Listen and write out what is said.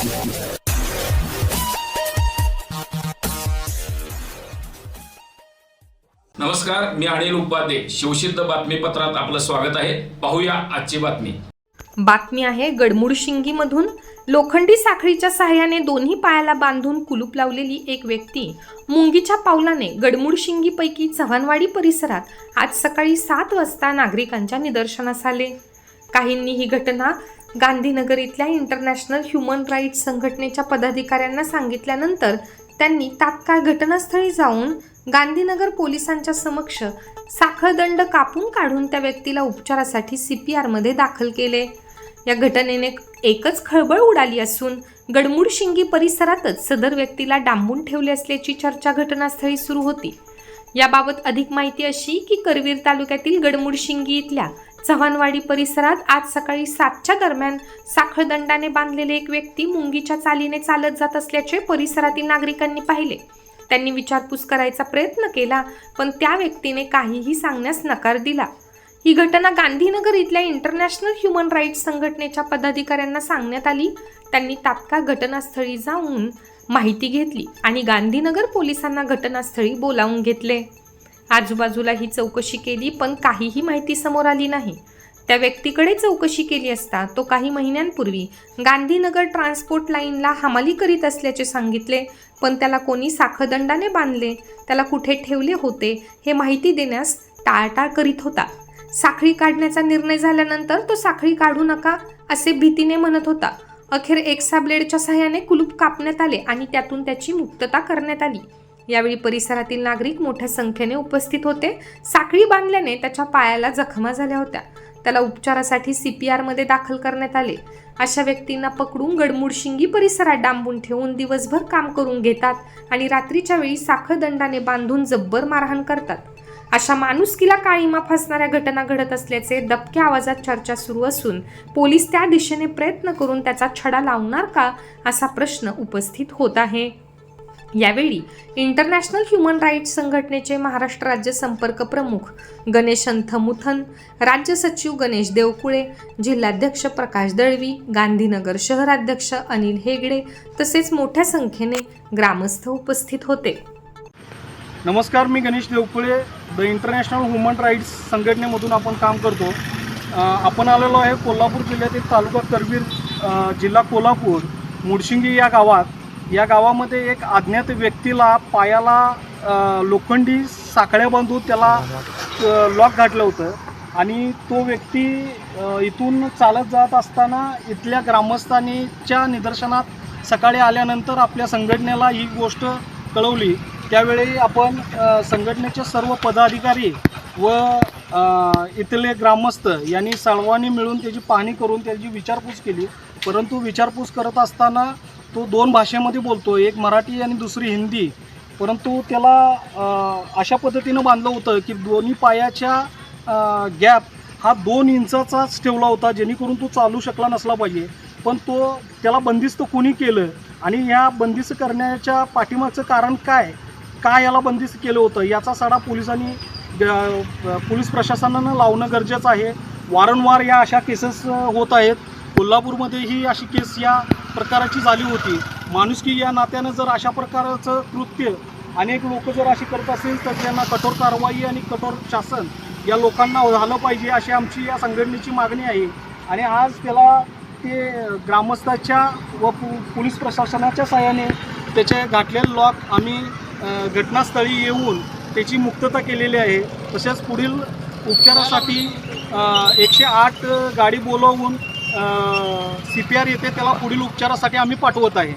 नमस्कार मी अनिल उपाध्ये. शिवसिद्ध बातमीपत्रात आपलं स्वागत आहे. पाहूया आजची बातमी. बातमी आहे गडमुडशिंगीमधून लोखंडी साखळीच्या सहाय्याने दोन्ही पायाला बांधून कुलूप लावलेली एक व्यक्ती. मुंगीच्या पावलाने गडमुडशिंगीपैकी चव्हाणवाडी परिसरात आज सकाळी सात वाजता नागरिकांच्या निदर्शनास आले. काहींनी ही घटना गांधीनगर इथल्या इंटरनॅशनल ह्युमन राईट्स संघटनेच्या पदाधिकाऱ्यांना सांगितल्यानंतर त्यांनी तात्काळ घटनास्थळी जाऊन गांधीनगर पोलिसांच्या समक्ष साखळदंड कापून काढून त्या व्यक्तीला उपचारासाठी सी पी आरमध्ये दाखल केले. या घटनेने एकच खळबळ उडाली असून गडमुडशिंगी परिसरातच सदर व्यक्तीला डांबून ठेवले असल्याची चर्चा घटनास्थळी सुरू होती. याबाबत अधिक माहिती अशी की करवीर तालुक्यातील गडमुडशिंगी इथल्या चव्हाणवाडी परिसरात आज सकाळी सातच्या दरम्यान साखळदंडाने बांधलेले एक व्यक्ती मुंगीच्या चालीने चालत जात असल्याचे परिसरातील नागरिकांनी पाहिले. त्यांनी विचारपूस करायचा प्रयत्न केला पण त्या व्यक्तीने काहीही सांगण्यास नकार दिला. ही घटना गांधीनगर इथल्या इंटरनॅशनल ह्युमन राईट्स संघटनेच्या पदाधिकाऱ्यांना सांगण्यात आली. त्यांनी तात्काळ घटनास्थळी जाऊन माहिती घेतली आणि गांधीनगर पोलिसांना घटनास्थळी बोलावून घेतले. आजूबाजूला ही चौकशी केली पण काहीही माहिती समोर आली नाही. त्या व्यक्तीकडे चौकशी केली असता तो काही महिन्यांपूर्वी गांधीनगर ट्रान्सपोर्ट लाईनला हमाली करीत असल्याचे सांगितले. पण त्याला कोणी साखदंडाने बांधले त्याला कुठे ठेवले होते हे माहिती देण्यास टाळटाळ करीत होता. साखळी काढण्याचा निर्णय झाल्यानंतर तो साखळी काढू नका असे भीतीने म्हणत होता. अखेर एक्सा ब्लेडच्या सहाय्याने कुलूप कापण्यात आले आणि त्यातून त्याची मुक्तता करण्यात आली. यावेळी परिसरातील नागरिक मोठ्या संख्येने उपस्थित होते. साखळी बांधल्याने त्याच्या पायाला जखमा झाल्या होत्या. त्याला उपचारासाठी सी पी आरमध्ये दाखल करण्यात आले. अशा व्यक्तींना पकडून गडमुडशिंगी परिसरात डांबून ठेवून दिवसभर काम करून घेतात आणि रात्रीच्या वेळी साखळदंडाने बांधून जब्बर मारहाण करतात. अशा माणुसकीला काळीमा फासणाऱ्या घटना घडत असल्याचे दबक्या आवाजात चर्चा सुरू असून पोलीस त्या दिशेने प्रयत्न करून त्याचा छडा लावणार का असा प्रश्न उपस्थित होत आहे. यावेळी इंटरनॅशनल ह्युमन राईट्स संघटनेचे महाराष्ट्र राज्य संपर्क प्रमुख गणेश अंथमुथन राज्य सचिव गणेश देवकुळे जिल्हाध्यक्ष प्रकाश दळवी गांधीनगर शहराध्यक्ष अनिल हेगडे तसेच मोठ्या संख्येने ग्रामस्थ उपस्थित होते. नमस्कार मी Ganesh Devkule. The international human rights संघटनेमधून आपण काम करतो. आपण आलेलो आहे कोल्हापूर जिल्ह्यातील तालुका करवीर जिल्हा कोल्हापूर मुडशिंगी या गावात. या गावामध्ये एक अज्ञात व्यक्तीला पायाला लोखंडी साखळ्या बांधून त्याला लॉक घातलं होतं. आणि तो व्यक्ती इथून चालत जात असताना इथल्या ग्रामस्थांनीच्या निदर्शनात सकाळी आल्यानंतर आपल्या संघटनेला ही गोष्ट कळवली. त्यावेळी आपण संघटनेचे सर्व पदाधिकारी व इथले ग्रामस्थ यांनी सर्वांनी मिळून त्याची पाहणी करून त्याची विचारपूस केली. परंतु विचारपूस करत असताना तो दोन भाषेमध्ये बोलतो एक मराठी आणि दुसरी हिंदी. परंतु त्याला अशा पद्धतीनं बांधलं होतं की दोन्ही पायाच्या गॅप हा दोन इंचाचाच ठेवला होता जेणेकरून तो चालू शकला नसला पाहिजे. पण तो त्याला बंदिस्त कोणी केलं आणि या बंदिस्त करण्याच्या पाठीमागचं कारण काय? काय याला बंदिस्त केलं होतं? याचा सडा पोलिसांनी पोलीस प्रशासनानं लावणं गरजेचं आहे. वारंवार या अशा केसेस होत आहेत. कोल्हापूरमध्ये ही अशी केस या प्रकाराची झाली होती. माणुसकी या नात्यानं जर अशा प्रकारचं कृत्य अनेक लोक जर अशी करत असेल तर त्यांना कठोर कारवाई आणि कठोर शासन या लोकांना झालं पाहिजे अशी आमची या संघटनेची मागणी आहे. आणि आज त्याला ते ग्रामस्थाच्या व पो पोलीस प्रशासनाच्या सहाय्याने त्याचे घातलेले लॉक आम्ही घटनास्थळी येऊन त्याची मुक्तता केलेली आहे. तसेच पुढील उपचारासाठी एकशे आठ गाडी बोलवून सी पी आर येथे त्याला पुढील उपचारासाठी आम्ही पाठवत आहे.